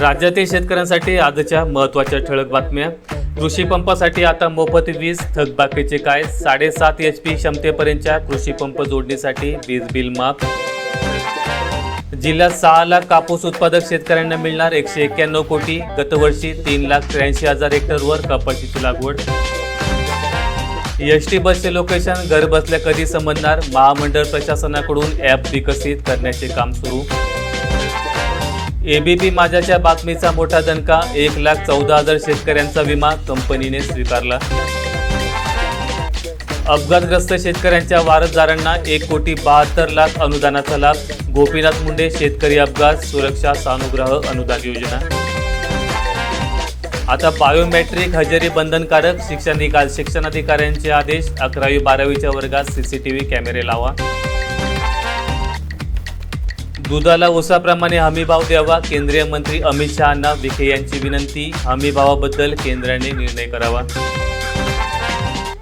राज्यातील शेतकऱ्यांसाठी आजच्या महत्त्वाच्या ठळक बातम्या. कृषी पंपासाठी आता मोफत वीज थकबाकीचे काय? साडेसात एच पी क्षमतेपर्यंतच्या कृषी पंप जोडणीसाठी वीज बिल माफ. जिल्ह्यात सहा लाख कापूस उत्पादक शेतकऱ्यांना मिळणार एकशे एक्क्याण्णव कोटी. गतवर्षी तीन लाख त्र्याऐंशी हजार हेक्टरवर कपाशीची लागवड. एस टी बसचे लोकेशन घर बसल्या कधी समजणार महामंडळ प्रशासनाकडून ॲप विकसित करण्याचे काम सुरू. एबीपी माझ्याच्या बातमीचा मोठा दणका एक लाख चौदा हजार शेतकऱ्यांचा विमा कंपनीने स्वीकारला. अपघातग्रस्त शेतकऱ्यांच्या वारसदारांना एक कोटी बहात्तर लाख अनुदानाचा लाभ. गोपीनाथ मुंडे शेतकरी अपघात सुरक्षा सानुग्रह अनुदान योजना. आता बायोमेट्रिक हजेरी बंधनकारक शिक्षण निकाल शिक्षणाधिकाऱ्यांचे आदेश. अकरावी बारावीच्या वर्गात सीसीटीव्ही कॅमेरे लावा. दुधाला ओसाप्रमाणे हमीभाव द्यावा. केंद्रीय मंत्री अमित शहांना विखे यांची विनंती. हमीभावाबद्दल केंद्राने निर्णय करावा.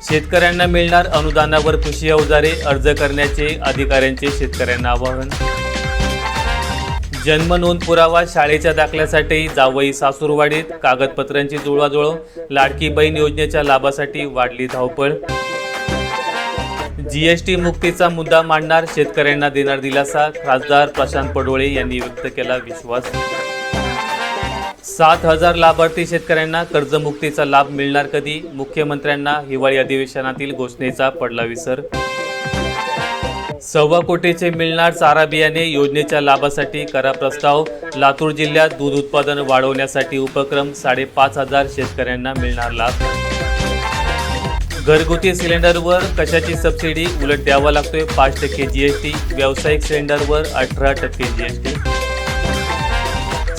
शेतकऱ्यांना मिळणार अनुदानावर कृषी अवजारे अर्ज करण्याचे अधिकाऱ्यांचे शेतकऱ्यांना आवाहन. जन्म नोंद पुरावा शाळेच्या दाखल्यासाठी जावई सासूरवाडीत कागदपत्रांची जुळवाजुळव. लाडकी बहीण योजनेच्या लाभासाठी वाढली धावपळ. जीएसटी मुक्तीचा मुद्दा मांडणार शेतकऱ्यांना देणार दिलासा. खासदार प्रशांत पडोळे यांनी व्यक्त केला विश्वास. सात हजार लाभार्थी शेतकऱ्यांना कर्जमुक्तीचा लाभ मिळणार कधी? मुख्यमंत्र्यांना हिवाळी अधिवेशनातील घोषणेचा पडला विसर. सव्वा कोटीचे मिळणार चारा बियाणे योजनेच्या लाभासाठी करा प्रस्ताव. लातूर जिल्ह्यात दूध उत्पादन वाढवण्यासाठी उपक्रम साडेपाच हजार शेतकऱ्यांना मिळणार लाभ. घरगुती सिलेंडरवर कशाची सबसिडी? उलट द्यावा लागतोय. पाच टक्के जीएसटी व्यावसायिक सिलेंडरवर अठरा टक्के जीएसटी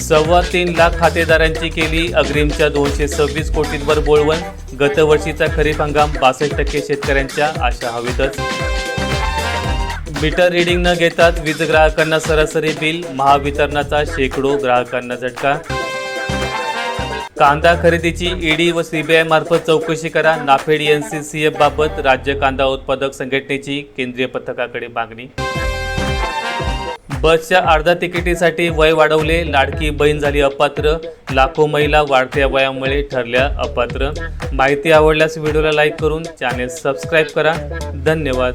सव्वा तीन लाख खातेदारांची केली अग्रिमच्या दोनशे सव्वीस कोटींवर बोळवण. गतवर्षीचा खरीप हंगाम बासष्ट टक्के शेतकऱ्यांच्या आशा हवेतच. मीटर रिडिंग न घेतात वीज ग्राहकांना सरासरी बिल महावितरणाचा शेकडो ग्राहकांना झटका. कांदा खरेदीची ईडी व सीबीआय मार्फत चौकशी करा. नाफेड एनसीसीएफ बाबत राज्य कांदा उत्पादक संघटनेची केंद्रीय पथकाकडे मागणी. बसच्या अर्धा तिकिटीसाठी वय वाढवले. लाडकी बहीण झाली अपात्र. लाखो महिला वाढत्या वयामुळे ठरल्या अपात्र. माहिती आवडल्यास व्हिडिओला लाईक करून चॅनेल सबस्क्राईब करा. धन्यवाद.